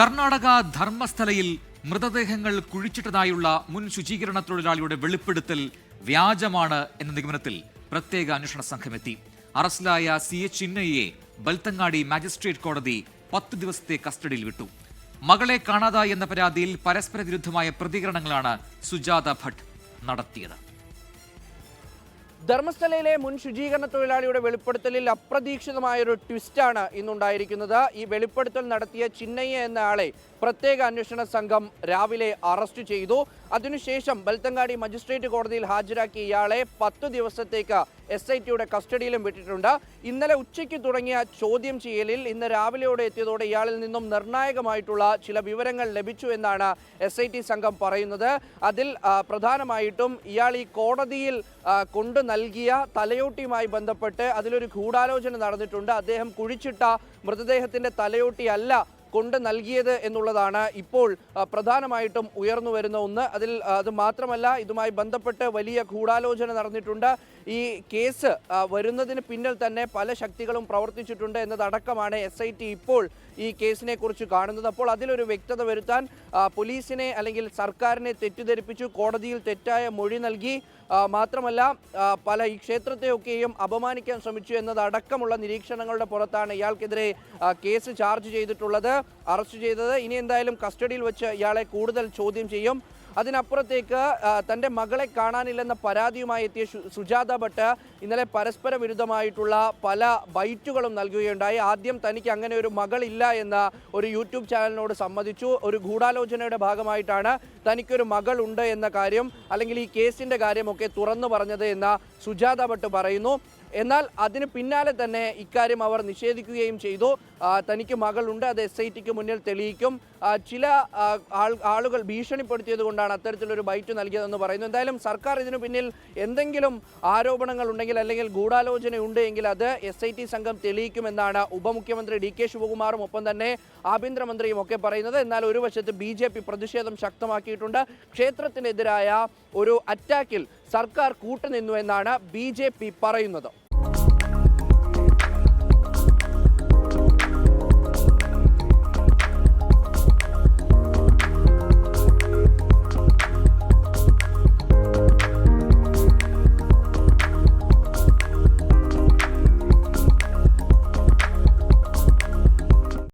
കർണാടക ധർമ്മസ്ഥലയിൽ മൃതദേഹങ്ങൾ കുഴിച്ചിട്ടതായുള്ള മുൻ ശുചീകരണ തൊഴിലാളിയുടെ വെളിപ്പെടുത്തൽ വ്യാജമാണ് എന്ന നിഗമനത്തിൽ പ്രത്യേക അന്വേഷണ സംഘമെത്തി അറസ്റ്റിലായ സി എച്ച് ചിന്നയെ ബൽത്തങ്ങാടി മാജിസ്ട്രേറ്റ് കോടതി പത്ത് ദിവസത്തെ കസ്റ്റഡിയിൽ വിട്ടു. മകളെ കാണാതായി എന്ന പരാതിയിൽ പരസ്പര വിരുദ്ധമായ പ്രതികരണങ്ങളാണ് സുജാത ഭട്ട് നടത്തിയത്. ധർമ്മസ്ഥലയിലെ മുൻ ശുചീകരണ തൊഴിലാളിയുടെ വെളിപ്പെടുത്തലിൽ അപ്രതീക്ഷിതമായൊരു ട്വിസ്റ്റാണ് ഇന്നുണ്ടായിരിക്കുന്നത്. ഈ വെളിപ്പെടുത്തൽ നടത്തിയ ചിന്നയ്യ എന്ന ആളെ പ്രത്യേക അന്വേഷണ സംഘം രാവിലെ അറസ്റ്റ് ചെയ്തു. അതിനുശേഷം ബൽത്തങ്ങാടി മജിസ്ട്രേറ്റ് കോടതിയിൽ ഹാജരാക്കിയ ഇയാളെ പത്തു ദിവസത്തേക്ക് എസ് ഐ ടിയുടെ കസ്റ്റഡിയിലും വിട്ടിട്ടുണ്ട്. ഇന്നലെ ഉച്ചയ്ക്ക് തുടങ്ങിയ ചോദ്യം ചെയ്യലിൽ ഇന്ന് രാവിലെയോടെ എത്തിയതോടെ ഇയാളിൽ നിന്നും നിർണായകമായിട്ടുള്ള ചില വിവരങ്ങൾ ലഭിച്ചു എന്നാണ് എസ് സംഘം പറയുന്നത്. അതിൽ പ്രധാനമായിട്ടും ഇയാൾ ഈ കോടതിയിൽ കൊണ്ടു നൽകിയ തലയോട്ടിയുമായി ബന്ധപ്പെട്ട് അതിലൊരു ഗൂഢാലോചന നടന്നിട്ടുണ്ട്. അദ്ദേഹം കുഴിച്ചിട്ട മൃതദേഹത്തിന്റെ തലയോട്ടിയല്ല കൊണ്ട് നൽകിയത് എന്നുള്ളതാണ്. ഇപ്പോൾ പ്രധാനമായിട്ടും ഉയർന്നു വരുന്ന ഒന്ന്. അതിൽ അത് മാത്രമല്ല ഇതുമായി ബന്ധപ്പെട്ട് വലിയ ഗൂഢാലോചന നടന്നിട്ടുണ്ട്. ഈ കേസ് വരുന്നതിന് പിന്നിൽ തന്നെ പല ശക്തികളും പ്രവർത്തിച്ചിട്ടുണ്ട് എന്നതടക്കമാണ് എസ് ഐ ടി ഇപ്പോൾ ഈ കേസിനെ കുറിച്ച് കാണുന്നത്. അപ്പോൾ അതിലൊരു വ്യക്തത വരുത്താൻ പോലീസിനെ അല്ലെങ്കിൽ സർക്കാരിനെ തെറ്റിദ്ധരിപ്പിച്ചു കോടതിയിൽ തെറ്റായ മൊഴി നൽകി മാത്രമല്ല പല ഈ ക്ഷേത്രത്തെയൊക്കെയും അപമാനിക്കാൻ ശ്രമിച്ചു എന്നതടക്കമുള്ള നിരീക്ഷണങ്ങളുടെ പുറത്താണ് ഇയാൾക്കെതിരെ കേസ് ചാർജ് ചെയ്തിട്ടുള്ളത് അറസ്റ്റ് ചെയ്തത്. ഇനി എന്തായാലും കസ്റ്റഡിയിൽ വെച്ച് ഇയാളെ കൂടുതൽ ചോദ്യം ചെയ്യും. അതിനപ്പുറത്തേക്ക് തന്റെ മകളെ കാണാനില്ലെന്ന പരാതിയുമായി എത്തിയ സുജാത ഭട്ട് ഇന്നലെ പരസ്പര വിരുദ്ധമായിട്ടുള്ള പല ബൈറ്റുകളും നൽകുകയുണ്ടായി. ആദ്യം തനിക്ക് അങ്ങനെ ഒരു മകളില്ല എന്ന ഒരു യൂട്യൂബ് ചാനലിനോട് സമ്മതിച്ചു. ഒരു ഗൂഢാലോചനയുടെ ഭാഗമായിട്ടാണ് തനിക്കൊരു മകളുണ്ട് എന്ന കാര്യം അല്ലെങ്കിൽ ഈ കേസിന്റെ കാര്യമൊക്കെ തുറന്നു പറഞ്ഞത് എന്ന സുജാത ഭട്ട് പറയുന്നു. എന്നാൽ അതിന് പിന്നാലെ തന്നെ ഇക്കാര്യം അവർ നിഷേധിക്കുകയും ചെയ്തു. തനിക്ക് മകളുണ്ട് അത് എസ് ഐ ടിക്ക് മുന്നിൽ തെളിയിക്കും. ചില ആളുകൾ ഭീഷണിപ്പെടുത്തിയത് കൊണ്ടാണ് അത്തരത്തിലൊരു ബൈറ്റ് നൽകിയതെന്ന് പറയുന്നു. എന്തായാലും സർക്കാർ ഇതിനു പിന്നിൽ എന്തെങ്കിലും ആരോപണങ്ങൾ ഉണ്ടെങ്കിൽ അല്ലെങ്കിൽ ഗൂഢാലോചന ഉണ്ട് എങ്കിൽ അത് എസ് ഐ ടി സംഘം തെളിയിക്കുമെന്നാണ് ഉപമുഖ്യമന്ത്രി ഡി കെ ശിവകുമാറും ഒപ്പം തന്നെ ആഭ്യന്തരമന്ത്രിയും ഒക്കെ പറയുന്നത്. എന്നാൽ ഒരു വശത്ത് ബി പ്രതിഷേധം ശക്തമാക്കിയിട്ടുണ്ട്. ക്ഷേത്രത്തിനെതിരായ ഒരു അറ്റാക്കിൽ സർക്കാർ കൂട്ടുനിന്നു എന്നാണ് ബി പറയുന്നത്.